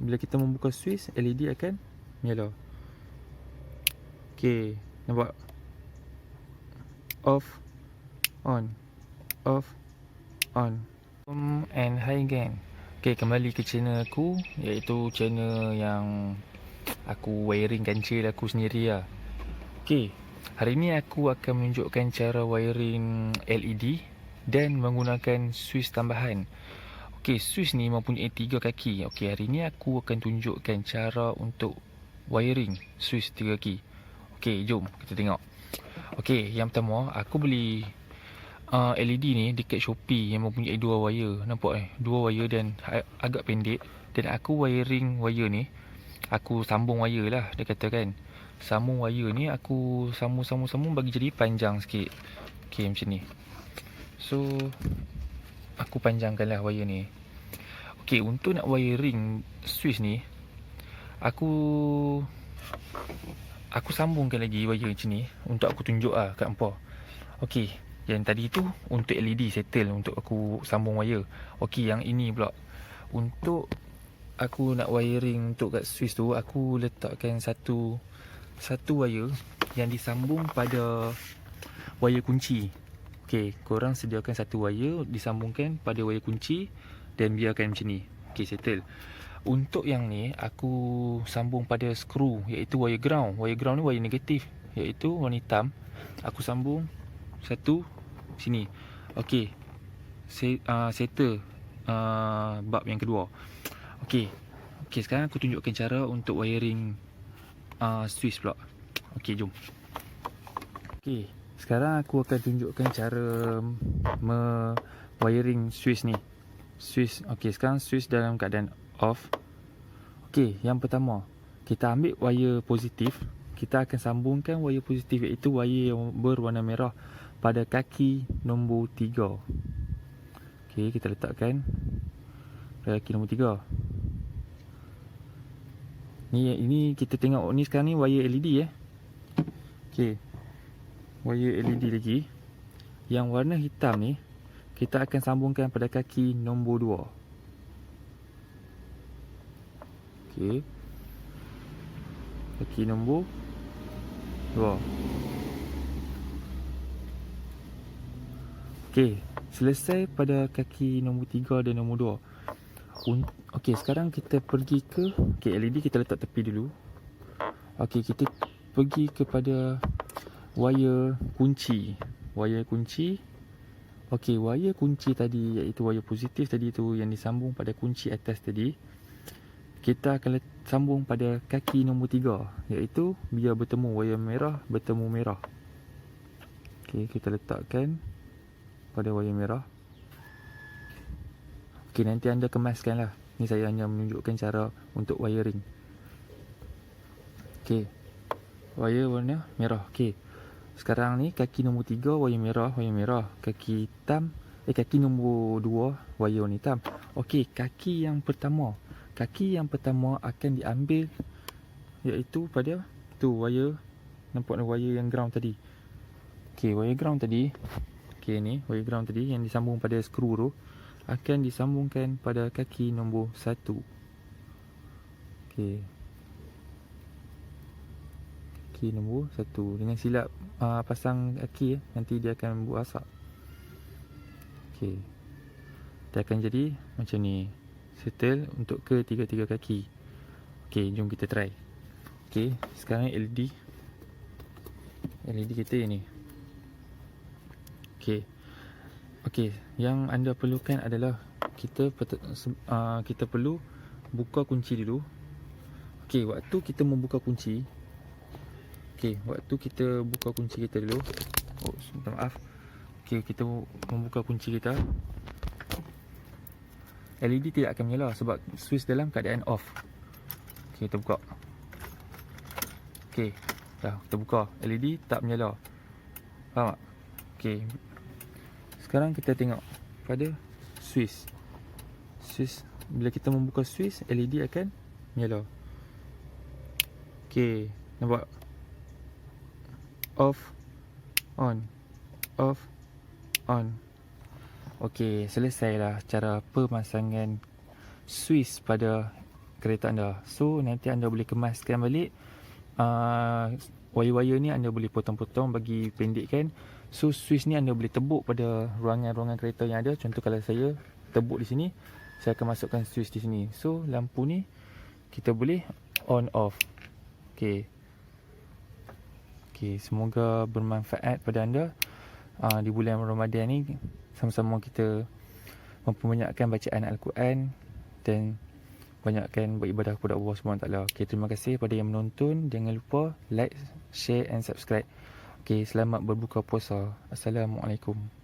bila kita membuka switch LED akan menyala. Okey, nampak? Off on off on. Um, and hi again. Okey, kembali ke channel aku iaitu channel yang aku wiring kancil aku sendiri lah. Okey, hari ni aku akan menunjukkan cara wiring LED dan menggunakan switch tambahan. Okey, switch ni mempunyai tiga kaki. Okey, hari ni aku akan tunjukkan cara untuk wiring switch tiga kaki. Okey, jom kita tengok. Okey, yang pertama aku beli uh, LED ni dekat Shopee yang mempunyai dua wire. Nampak eh? Dua wire dan ag- agak pendek dan aku wiring wire ni aku sambung wire lah dia kata kan. Sambung wire ni aku sambung-sambung-sambung bagi jadi panjang sikit. Okey, macam ni. So aku panjangkanlah wire ni. Okey, untuk nak wiring switch ni aku aku sambungkan lagi wire macam ni untuk aku tunjuk ah kat hangpa. Okey, yang tadi tu untuk LED settle untuk aku sambung wire. Okey, yang ini pula untuk aku nak wiring untuk kat switch tu aku letakkan satu satu wire yang disambung pada wire kunci. Okey, korang sediakan satu wire disambungkan pada wire kunci dan biarkan macam ni. Okey, settle. Untuk yang ni aku sambung pada skru iaitu wire ground. Wire ground ni wire negatif iaitu warna hitam. Aku sambung satu sini. Okey. Se, uh, settle uh, bab yang kedua. Okey. Okey, sekarang aku tunjukkan cara untuk wiring uh, switch pula. Okey, jom. Okey, sekarang aku akan tunjukkan cara me wiring switch ni. Switch. Okey, sekarang switch dalam keadaan off. Okey, yang pertama, kita ambil wire positif. Kita akan sambungkan wire positif iaitu wire yang berwarna merah pada kaki nombor 3. Okey, kita letakkan pada kaki nombor 3. Ni ini kita tengok ni sekarang ni wire LED eh. Okey. Wire LED lagi. Yang warna hitam ni kita akan sambungkan pada kaki nombor 2. Okey. Kaki nombor 2. Okey, selesai pada kaki nombor 3 dan nombor 2. Un- Okey, sekarang kita pergi ke Okey, LED kita letak tepi dulu. Okey, kita pergi kepada wire kunci. Wire kunci. Okey, wire kunci tadi iaitu wire positif tadi tu yang disambung pada kunci atas tadi. Kita akan sambung pada kaki nombor 3 iaitu biar bertemu wire merah bertemu merah. Okey, kita letakkan pada wire merah. Okey, nanti anda kemaskan lah. Ni saya hanya menunjukkan cara untuk wiring. Okey. Wire warna merah. Okey. Sekarang ni kaki nombor 3 wire merah, wire merah. Kaki hitam, eh kaki nombor 2 wire warna hitam. Okey, kaki yang pertama. Kaki yang pertama akan diambil iaitu pada tu wire nampak ni wire yang ground tadi. Okey, wire ground tadi. Okey ni wire ground tadi yang disambung pada skru tu akan disambungkan pada kaki nombor 1. Okey. Kaki nombor 1 dengan silap uh, pasang kaki eh nanti dia akan buat asap. Okey. Dia akan jadi macam ni. Settle untuk ketiga-tiga kaki. Okey, jom kita try. Okey, sekarang LED LED kita ni. Okey. Okey, yang anda perlukan adalah kita uh, kita perlu buka kunci dulu. Okey, waktu kita membuka kunci. Okey, waktu kita buka kunci kita dulu. Oh, minta maaf. Okey, kita membuka kunci kita. LED tidak akan menyala sebab switch dalam keadaan off. Okey, kita buka. Okey, dah kita buka. LED tak menyala. Faham tak? Okey, sekarang kita tengok pada switch. Switch bila kita membuka switch LED akan menyala. Okey, nampak? Off on. Off on. Okey, selesailah cara pemasangan switch pada kereta anda. So nanti anda boleh kemaskan balik uh, wire-wire ni anda boleh potong-potong bagi pendekkan. So switch ni anda boleh tebuk pada ruangan-ruangan kereta yang ada. Contoh kalau saya tebuk di sini, saya akan masukkan switch di sini. So lampu ni kita boleh on off. Okey. Okey, semoga bermanfaat pada anda uh, di bulan Ramadan ni sama-sama kita memperbanyakkan bacaan Al-Quran dan banyakkan beribadah kepada Allah SWT. Okay, terima kasih kepada yang menonton. Jangan lupa like, share and subscribe. Okay, selamat berbuka puasa. Assalamualaikum.